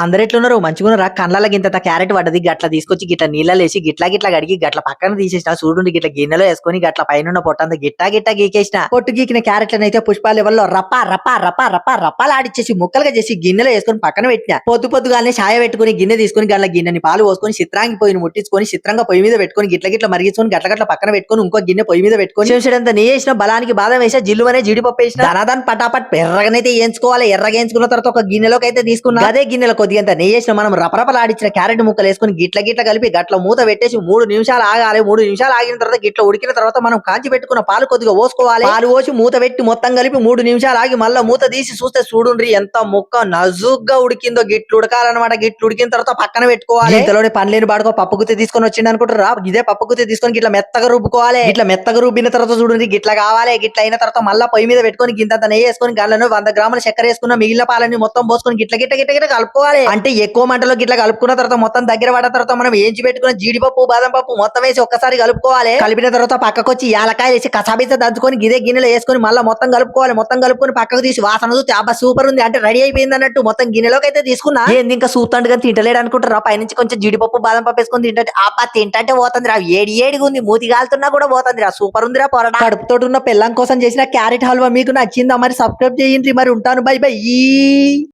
అందరు ఎట్లున్నారు మంచిగున్నారా కళ్ళ గింత క్యారెట్ పడ్డది గట్ల తీసుకొచ్చి గిట్ల నీళ్ళలో వేసి గిట్లా గిట్లా గడిగి గట్ల పక్కన తీసేసిన చూడండి గిట్ల గిన్నెలో వేసుకొని గట్ల పైన పొట్టంత గిట్టా గిట్టా గీకేసిన. పొట్టు గీకిన క్యారెట్లను అయితే పుష్పాల లెవెల్లో రప్ప రప్ప రప్ప రప్ప రప్పలు ఆడిచ్చేసి ముక్కలుగా చేసి గిన్నెలో వేసుకొని పక్కన పెట్టిన. పొద్దు పొద్దుగానే ఛాయ పెట్టుకుని గిన్నె తీసుకొని గట్ల గిన్నెని పాలు పోసుకొని చిత్రాంగి పొయ్యిని ముట్టించుకొని చిత్రంగా పొయ్యి మీద పెట్టుకొని గిట్ల గిట్ల మరిగించుకొని గట్ల గట్ల పక్కన పెట్టుకొని ఇంకో గిన్నె పొయ్యి మీద పెట్టుకొని చెంచడంత నెయ్యి వేసిన బలానికి బాదం వేసా జిల్లు అనే జీడిపప్పు వేసిన. ధనాదాన్ పటాపట్ ఎర్రగనైతే వేయించుకోవాలి. ఎర్రగా వేయించుకున్న తర్వాత ఒక గిన్నెలోకి అయితే తీసుకున్నా. అదే గిన్నెలో కొద్దిగంత నెయ్యి వేసిన మనం రపరపలాడిచ్చిన క్యారెట్ ముక్కలు వేసుకొని గిట్ల గిట్ల కలిపి గట్ల మూత పెట్టేసి మూడు నిమిషాలు ఆగాలి. మూడు నిమిషాలు ఆగిన తర్వాత గిట్ల ఉడికిన తర్వాత మనం కాంచి పెట్టుకున్న పాలు కొద్దిగా పోసుకోవాలి. పాలు పోసి మూత పెట్టి మొత్తం కలిపి మూడు నిమిషాలు ఆగి మళ్ళీ మూత తీసి చూస్తే చూడుండ్రి ఎంత ముక్క నజుగ్గా ఉడికిందో. గిట్లు ఉడకాలన్నమాట. గిట్లు ఉడికిన తర్వాత పక్కన పెట్టుకోవాలి. ఇంతలోనే పనిలేని బాడుకో పప్పు గుత్తి తీసుకొని వచ్చింది అనుకుంటారా ఇదే పప్పు గుత్తి తీసుకొని గిట్ల మెత్తగా రుబ్బుకోవాలి. ఇట్లా మెత్తగా రుబ్బిన తర్వాత చూడండి గిట్ల కావాలి. గిట్ల అయిన తర్వాత మళ్ళీ పొయ్యి మీద పెట్టుకొని గింత నెయ్యి వేసుకొని గల్లను వంద గ్రాముల చక్కెర వేసుకున్న మిగిలిన పాలని మొత్తం పోసుకొని గిట్ల గిట్ల గిట్ట గిట్ట కలుపుకోవాలి. అంటే ఎక్కువ మంటలో గిట్ల కలుపుకున్న తర్వాత మొత్తం దగ్గర పడ్డ తర్వాత మనం ఏంచి పెట్టుకున్న జీడిపప్పు బాదం పప్పు మొత్తం వేసి ఒక్కసారి కలుపుకోవాలి. కలిపిన తర్వాత పక్కకు వచ్చి యాలకాయ వేసి కసాబీస దంచుకొని గిదే గిన్నెలో వేసుకొని మళ్ళీ మొత్తం కలుపుకోవాలి. మొత్తం కలుపుకొని పక్కకు తీసి వాసన చూస్తే అబ్బా సూపర్ ఉంది. అంటే రెడీ అయిపోయింది అన్నట్టు మొత్తం గిన్నెలోకి అయితే తీసుకున్నా. ఏంది ఇంకా సూతాండు కానీ తింటలేడు అనుకుంటారా పైనుంచి కొంచెం జీడిపప్పు బాదం పప్పు వేసుకొని తింటే అబ్బా తింటే పోతుంది రా ఏడి ఏడిగా ఉంది. మూతి కాలుతున్నా కూడా పోతుంది రా సూపర్ ఉంది రా పొరడా. కడుపుతో ఉన్న పిల్లం కోసం చేసిన క్యారెట్ హల్వా మీకు నచ్చిందా? మరి సబ్స్క్రైబ్ చేయండి. మరి ఉంటాను. Bye bye.